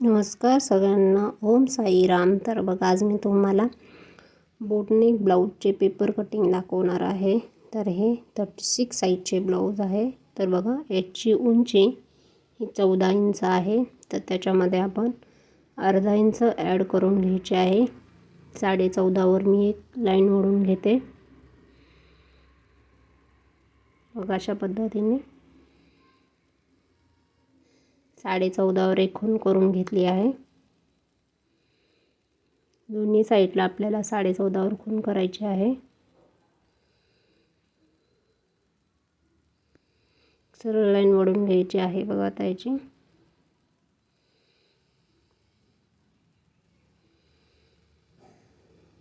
नमस्कार सगळ्यांना. ओम साईराम. तर बघा आज मी तुम्हाला बोटनिक ब्लाऊजचे पेपर कटिंग दाखवणार आहे. तर हे थर्टी सिक्स साईजचे ब्लाऊज आहे. तर बघा याची उंची ही चौदा इंच आहे. तर त्याच्यामध्ये आपण अर्धा इंच ॲड करून घ्यायचे आहे. साडे चौदावर मी एक लाईन ओढून घेते. बघा अशा पद्धतीने साडे चौदावर एक करून घेतली आहे. दोन्ही साईडला आपल्याला साडे चौदावर खून करायची आहे. सरळ लाईन वडून घ्यायची आहे बघा आता याची.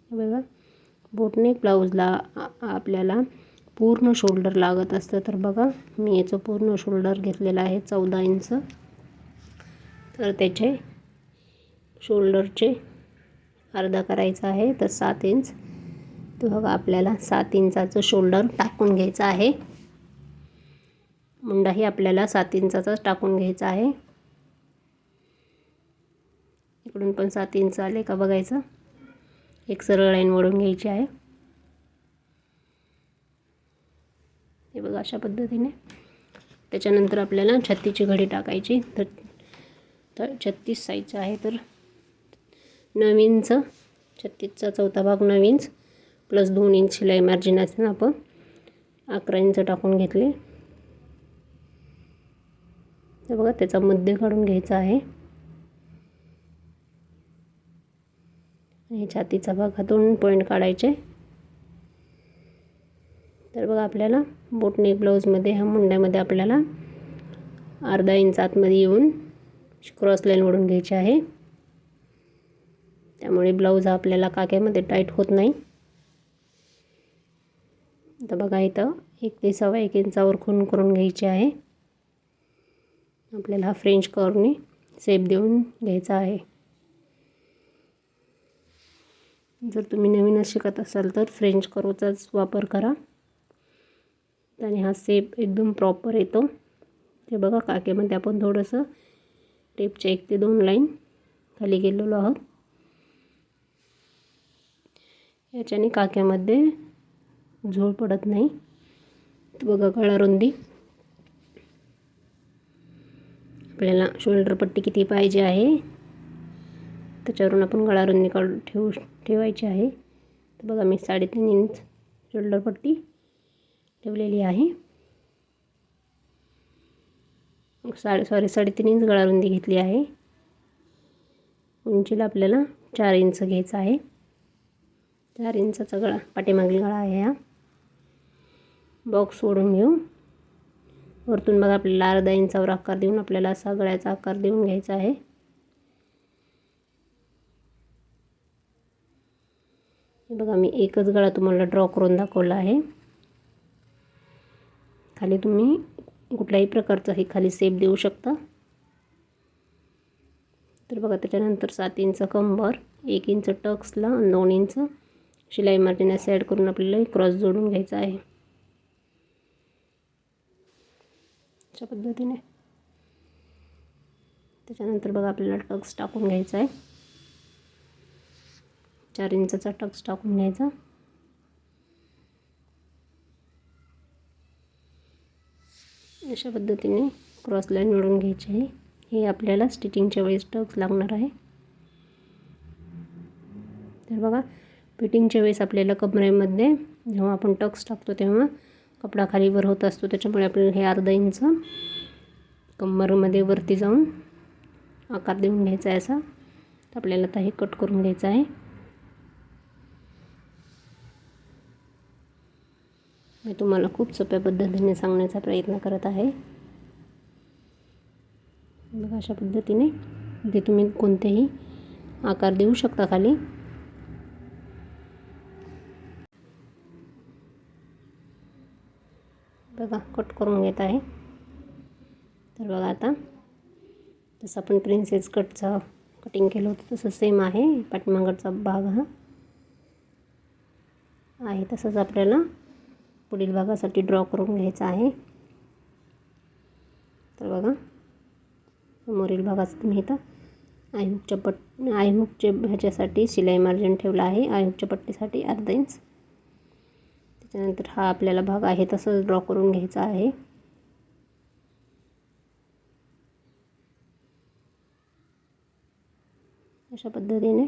बघा बोटनेक ब्लाऊजला आपल्याला पूर्ण शोल्डर लागत असतं. तर बघा मी याचं पूर्ण शोल्डर घेतलेलं आहे चौदा इंच. तर त्याचे शोल्डरचे अर्धा करायचा आहे तर सात इंच तर बघा आपल्याला सात इंचाचं शोल्डर टाकून घ्यायचं आहे. मुंडाही आपल्याला सात इंचाचाच टाकून घ्यायचा आहे. इकडून पण सात इंच आले का बघायचं? एक सरळ लाईन वळून घ्यायची आहे. हे बघा अशा पद्धतीने. त्याच्यानंतर आपल्याला छत्तीची घडी टाकायची. तर तर छत्तीस साईजचं आहे तर नवीनच. छत्तीसचा चौथा भाग नवीनच प्लस दोन इंच शिलाई मार्जिन असेल आपण. अकरा इंच टाकून घेतले. तर बघा त्याचा मध्य काढून घ्यायचा आहे. आणि छातीचा भाग हा दोन पॉईंट काढायचे. तर बघा आपल्याला बोटनेक ब्लाऊजमध्ये ह्या मुंड्यामध्ये आपल्याला अर्धा इंच आतमध्ये येऊन क्रॉस लाईन ओढून घ्यायची आहे. त्यामुळे ब्लाऊज हा आपल्याला काक्यामध्ये टाईट होत नाही. तर बघा इथं एक ते सव्वा एक इंचावर खून करून घ्यायची आहे. आपल्याला हा फ्रेंच कर्वनी सेप देऊन घ्यायचा आहे. जर तुम्ही नवीनच शिकत असाल तर फ्रेंच कर्वचाच वापर करा. आणि हा सेप एकदम प्रॉपर येतो. ते बघा काकेमध्ये आपण थोडंसं टेपच्या एक ते दोन लाईन खाली गेलेलो आहोत. याच्याने काक्यामध्ये झोळ पडत नाही. बघा गळा रुंदी. आपल्याला शोल्डर पट्टी किती पाहिजे आहे? त्याच्यावरून आपण गळा रुंदी काढून ठेवू ठेवायची आहे. तर बघा मी साडेतीन इंच शोल्डर पट्टी ठेवलेली आहे. साडे सॉरी साडेतीन इंच गळारुंदी घेतली आहे. उंचीला आपल्याला चार इंच घ्यायचं आहे. चार इंचाचा गळा पाठीमागील गळा आहे हा. बॉक्स सोडून घेऊ. वरतून बघा आपल्याला अर्धा इंचावर आकार देऊन आपल्याला असा गळ्याचा आकार देऊन घ्यायचा आहे. बघा मी एकच गळा तुम्हाला ड्रॉ करून दाखवला आहे. खाली तुम्ही कुठल्याही प्रकारचा हे खाली सेप देऊ शकता. तर बघा त्याच्यानंतर सात इंच कंबर एक इंच टक्सला दोन इंच. शिलाई मार्जिन असे ॲड करून आपल्याला क्रॉस जोडून घ्यायचा आहे. अशा पद्धतीने. त्याच्यानंतर बघा आपल्याला टक्स टाकून घ्यायचा आहे. चार इंचाचा टक्स टाकून घ्यायचा. अशा पद्धतीने क्रॉस लाईन मिळून घ्यायची आहे. हे आपल्याला स्टिचिंगच्या वेळेस टक्स लागणार आहे. तर बघा फिटिंगच्या वेळेस आपल्याला कमरेमध्ये जेव्हा आपण टक्स टाकतो तेव्हा कपडा खालीवर होत असतो. त्याच्यामुळे आपल्याला हे अर्धा इंच कंबरमध्ये वरती जाऊन आकार देऊन घ्यायचा आहे असा. तर आपल्याला आता हे कट करून घ्यायचं आहे. मी तुम्हाला खूप सोप्या पद्धतीने सांगण्याचा प्रयत्न करत आहे. बघा अशा पद्धतीने ते तुम्ही कोणतेही आकार देऊ शकता खाली. बघा कट करून घेत आहे. तर बघा आता जसं आपण प्रिन्सेस कटचा कटिंग केलं होतं तसं सेम आहे. पाठीमागडचा भाग हा आहे तसंच आपल्याला पुढील भागासाठी ड्रॉ करून घ्यायचा आहे. तर बघा समोरील भागाचं तुम्ही इथं आयहूकच्या पट आयहुकचे ह्याच्यासाठी शिलाई मार्जिन ठेवला आहे. आयहूकच्या पट्टीसाठी अर्धा इंच त्याच्यानंतर हा आपल्याला भाग आहे तसंच ड्रॉ करून घ्यायचा आहे. अशा पद्धतीने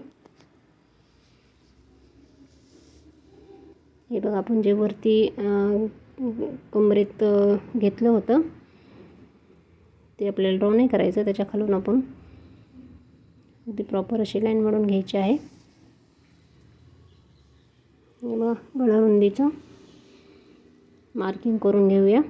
हे बघा आपण जे वरती कमरेत घेतलं होतं ते आपल्याला ड्रॉ नाही करायचं त्याच्या खालून आपण अगदी प्रॉपर अशी लाईन म्हणून घ्यायची आहे. हे बघा गळारुंदीचं मार्किंग करून घेऊया.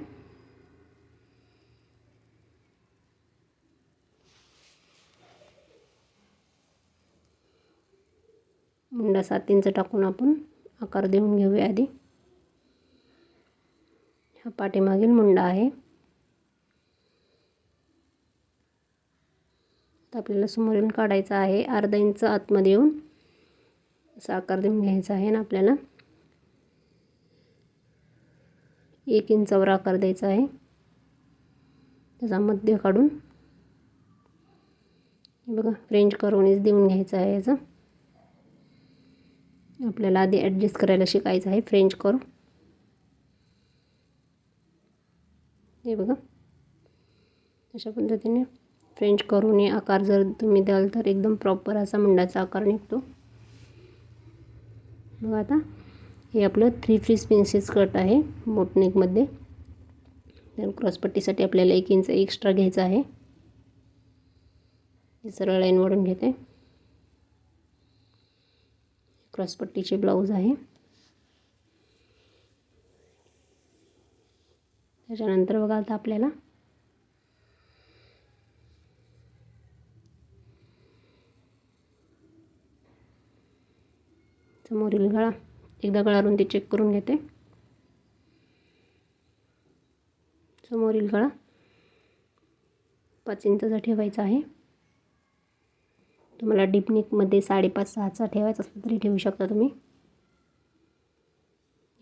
मुंडा सात इंच टाकून आपण आकार देऊन घेऊया आधी. हा पाठीमागील मुंडा आहे. तर आपल्याला समोरून काढायचा आहे. अर्धा इंच आतमध्ये येऊन असा आकार देऊन घ्यायचा आहे ना आपल्याला. एक इंचावर आकार द्यायचा आहे. त्याचा मध्य काढून. बघा फ्रेंच करूनच देऊन घ्यायचं आहे याचं. आपल्याला आधी ॲडजस्ट करायला शिकायचं आहे. फ्रेंच करू हे बघा. अशा पद्धतीने फ्रेंच करून आकार जर तुम्ही द्याल तर एकदम प्रॉपर असा मुंडाचा आकार निघतो. बघा आता हे आपलं थ्री थ्री स्पिन्सेस कट आहे बोटनेकमध्ये तर क्रॉसपट्टीसाठी आपल्याला एक इंच एक्स्ट्रा घ्यायचा आहे. सरळ लाईन वाढून घेते. क्रॉसपट्टीचे ब्लाऊज आहे. त्याच्यानंतर बघा आता आपल्याला. समोरील गळा. एकदा गळा ते चेक करून घेते. समोरील गळा. पाच इंचाचा ठेवायचा आहे. तुम्हाला डीपनिकमध्ये साडेपाच सहाचा ठेवायचा असला तरी ठेवू शकता तुम्ही.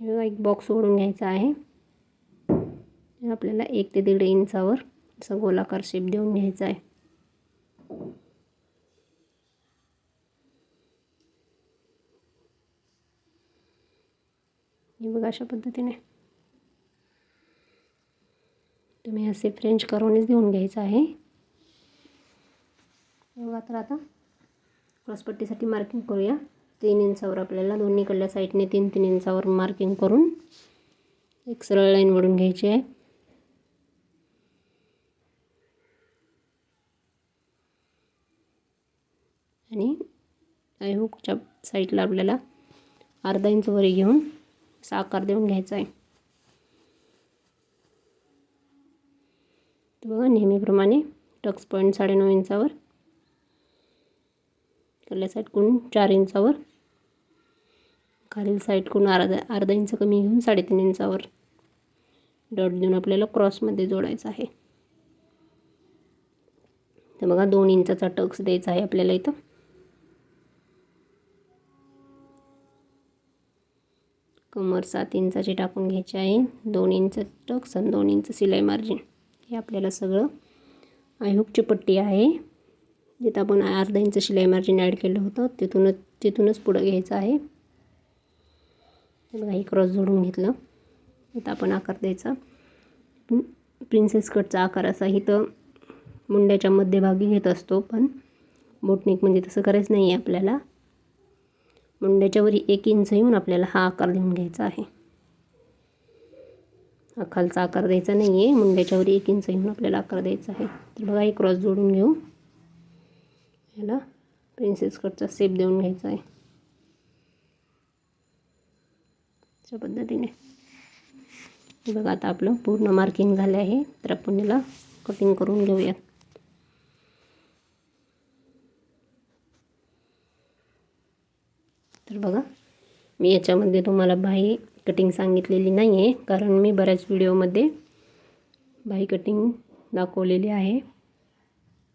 एक बॉक्स ओढून घ्यायचा आहे. आपल्याला एक ते दीड इंचावर असा गोलाकार शेप देऊन घ्यायचा आहे. हे बघा अशा पद्धतीने तुम्ही असे फ्रेंच करूनच देऊन घ्यायचं आहे. बघा तर आता क्रॉसपट्टीसाठी मार्किंग करूया. तीन इंचावर आपल्याला दोन्हीकडल्या साईडने तीन तीन इंचावर मार्किंग करून एक सरळ लाईन वडून घ्यायची आहे. आणि आयहुकच्या साईडला आपल्याला अर्धा इंच वरी घेऊन असा आकार देऊन घ्यायचा आहे. बघा नेहमीप्रमाणे टक्स पॉईंट साडेनऊ इंचावर साईड साईडकडून चार इंचावर? खालील साईडकडून अर्धा अर्धा इंच कमी घेऊन साडेतीन इंचावर डॉट देऊन आपल्याला क्रॉसमध्ये जोडायचं आहे. तर बघा दोन इंचाचा टक्स द्यायचा आहे आपल्याला इथं. कमर सात इंचाची टाकून घ्यायची आहे. दोन इंच टक्स आणि दोन इंच सिलाई मार्जिन. हे आपल्याला सगळं आयहुकची पट्टी आहे. जिथं आपण अर्धा इंच शिलाई मार्जिन ॲड केलं होतं तिथूनच तिथूनच पुढं घ्यायचं आहे. बघा हे क्रॉस जोडून घेतलं. इथं आपण आकार द्यायचा. प्रिन्सेस कटचा आकार असा इथं मुंड्याच्या मध्यभागी घेत असतो पण बोटनिक म्हणजे तसं करायचं नाही आहे आपल्याला मुंड्याच्यावरी एक इंच येऊन आपल्याला हा आकार देऊन घ्यायचा आहे. हा खालचा आकार द्यायचा नाही आहे मुंड्याच्यावरी एक इंच येऊन आपल्याला आकार द्यायचा आहे. तर बघा एक क्रॉस जोडून घेऊ. याला प्रिन्सेस कटचा सेप देऊन घ्यायचा आहे. अशा पद्धतीने. बघा आता आपलं पूर्ण मार्किंग झालं आहे. तर आपण याला कटिंग करून घेऊयात तर बघा मी याच्यामध्ये तुम्हाला बाही कटिंग सांगितलेली नाही आहे कारण मी बऱ्याच व्हिडिओमध्ये बाही कटिंग दाखवलेली आहे.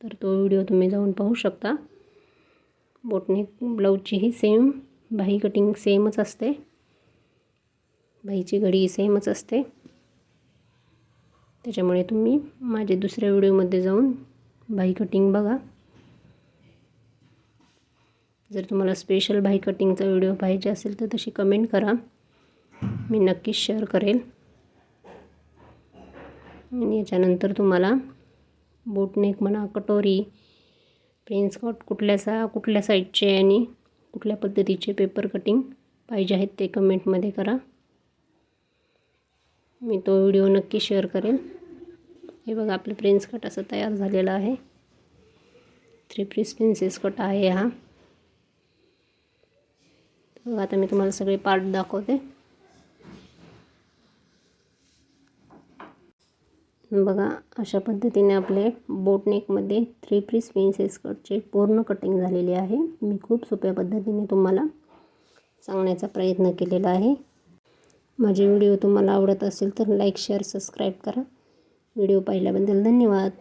तर तो व्हिडिओ तुम्ही जाऊन पाहू शकता. बोटनेक ब्लाऊजचीही सेम बाही कटिंग सेमच असते. बाईची घडी सेमच असते. त्याच्यामुळे तुम्ही माझे दुसऱ्या व्हिडिओमध्ये जाऊन बाही कटिंग बघा. जर तुम्हाला स्पेशल बाई कटिंगचा व्हिडिओ पाहिजे असेल तर तशी कमेंट करा. मी नक्कीच शेअर करेल. आणि याच्यानंतर तुम्हाला बोटनेक म्हणा कटोरी प्रिन्स कट कुठल्या सा कुठल्या साईजचे आणि कुठल्या पद्धतीचे पेपर कटिंग पाहिजे आहेत ते कमेंटमध्ये करा. मी तो व्हिडिओ नक्की शेअर करेन. हे बघा आपलं प्रिन्स कट असं तयार झालेलं आहे. थ्री प्रिन्स प्रिन्सेस कट आहे हा. बघा आता मी तुम्हाला सगळे पार्ट दाखवते. बघा अशा पद्धतीने आपले बोटनेकमध्ये थ्री पीस प्रिन्सेस कटचे पूर्ण कटिंग झालेले आहे. मी खूप सोप्या पद्धतीने तुम्हाला सांगण्याचा प्रयत्न केलेला आहे. माझे व्हिडिओ तुम्हाला आवडत असेल तर लाईक शेअर सबस्क्राईब करा. व्हिडिओ पाहिल्याबद्दल धन्यवाद.